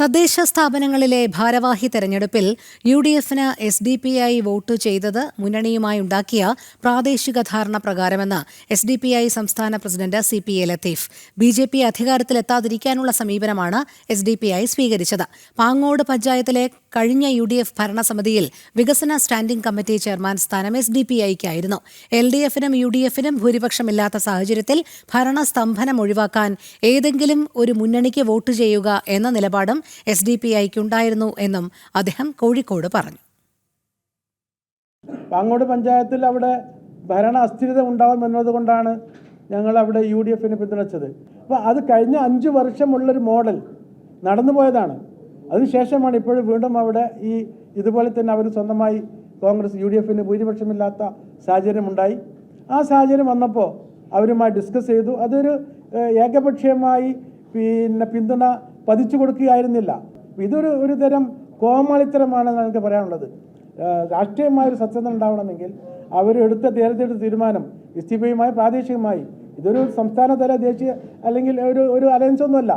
തദ്ദേശ സ്ഥാപനങ്ങളിലെ ഭാരവാഹി തെരഞ്ഞെടുപ്പിൽ യു ഡി എഫിന് S D P I vote ചെയ്തത് മുന്നണിയുമായി ഉണ്ടാക്കിയ പ്രാദേശിക ധാരണ പ്രകാരമെന്ന് എസ് ഡി പി ഐ സംസ്ഥാന president C P A Latheef. B J P അധികാരത്തിലെത്താതിരിക്കാനുള്ള സമീപനമാണ് എസ് ഡി പി ഐ സ്വീകരിച്ചത്. പാങ്ങോട് പഞ്ചായത്തിലെ കഴിഞ്ഞ യു ഡി എഫ് ഭരണസമിതിയിൽ വികസന സ്റ്റാൻഡിംഗ് കമ്മിറ്റി ചെയർമാൻ സ്ഥാനം എസ് ഡി പി ഐക്കായിരുന്നു. എൽ ഡി എഫിനും യു ഡി എഫിനും ഭൂരിപക്ഷമില്ലാത്ത സാഹചര്യത്തിൽ ഭരണസ്തംഭനം ഒഴിവാക്കാൻ ഏതെങ്കിലും ഒരു മുന്നണിക്ക് വോട്ട് ചെയ്യുക എന്ന നിലപാടും എസ് ഡി പി ഐക്കുണ്ടായിരുന്നു എന്നും അദ്ദേഹം കോഴിക്കോട് പറഞ്ഞു. പാങ്ങോട് പഞ്ചായത്തിൽ അവിടെ ഭരണ അസ്ഥിരത ഉണ്ടാവും എന്നതുകൊണ്ടാണ് ഞങ്ങൾ അവിടെ യു ഡി എഫിനെ പിന്തുണച്ചത്. അപ്പോൾ അത് കഴിഞ്ഞ അഞ്ച് വർഷമുള്ളൊരു മോഡൽ നടന്നു പോയതാണ്. അതിനുശേഷമാണ് ഇപ്പോഴും വീണ്ടും അവിടെ ഈ ഇതുപോലെ തന്നെ അവർ സ്വന്തമായി കോൺഗ്രസ് യു ഡി എഫിന് ഭൂരിപക്ഷമില്ലാത്ത സാഹചര്യം ഉണ്ടായി ആ സാഹചര്യം വന്നപ്പോൾ അവരുമായി ഡിസ്കസ് ചെയ്തു. അതൊരു ഏകപക്ഷീയമായി പിന്നെ പിന്തുണ പതിച്ചു കൊടുക്കുകയായിരുന്നില്ല. ഇതൊരു ഒരു തരം കോമാളിത്തരമാണ് നമുക്ക് പറയാനുള്ളത്. രാഷ്ട്രീയമായൊരു സത്യസന്ധത ഉണ്ടാവണമെങ്കിൽ അവരെടുത്ത തേരത്തെടുത്ത തീരുമാനം എസ് ടി പിയുമായി പ്രാദേശികമായി ഇതൊരു സംസ്ഥാനതല ദേശീയ അല്ലെങ്കിൽ ഒരു ഒരു അലയൻസ് ഒന്നുമല്ല